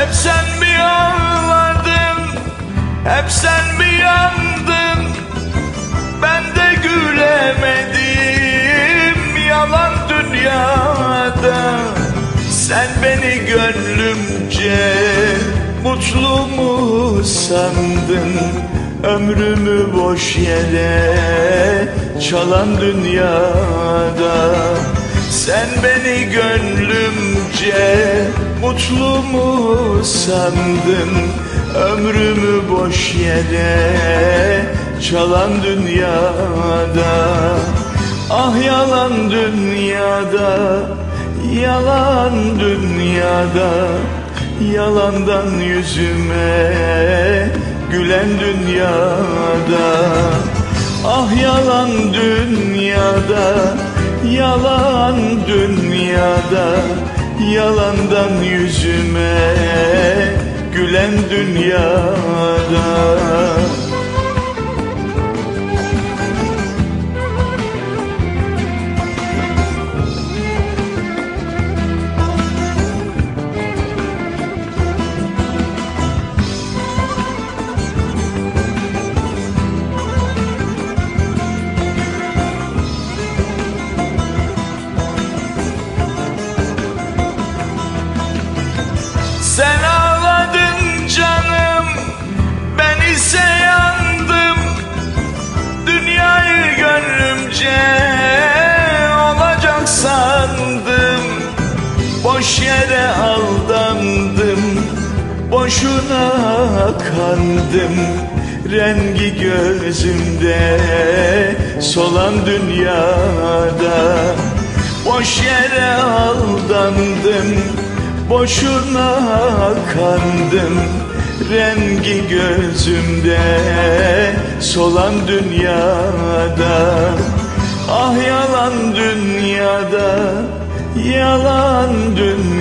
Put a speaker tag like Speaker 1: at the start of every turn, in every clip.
Speaker 1: Hep sen mi ağladın Hep sen mi yandın? Ben de gülemedim Yalan dünyada. Sen beni gönlümce Mutlu mu sandın? Ömrümü boş yere Çalan dünyada. Sen beni gönlümce Mutlu mu sandın? Ömrümü boş yere Çalan dünyada Ah yalan dünyada Yalan dünyada Yalandan yüzüme Gülen dünyada Ah yalan dünyada Yalan dünyada Yalandan yüzüme Gülen dünyada Yere aldandım Boşuna kandım Rengi gözümde Solan dünyada. Boş yere aldandım Boşuna kandım Rengi gözümde Solan dünyada. Ah yalan dünyada Yalan dünyada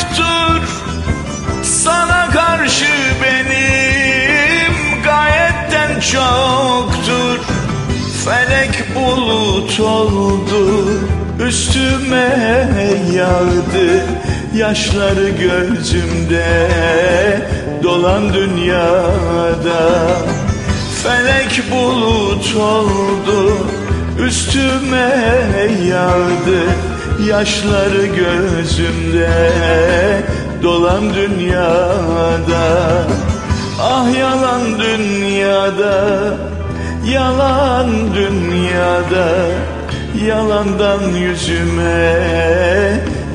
Speaker 1: yoktur. Sana karşı benim gayetten çoktur. Felek bulut oldu üstüme yağdı. Yaşları gözümde dolan dünyada. Felek bulut oldu Üstüme yağdı Yaşları gözümde Dolan dünyada. Ah yalan dünyada Yalan dünyada. Yalandan yüzüme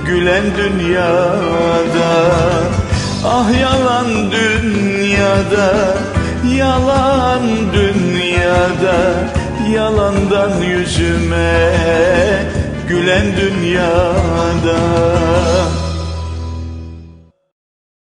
Speaker 1: Gülen dünyada. Ah yalan dünyada Yalan dünyada. Yalandan yüzüme Gülen dünyada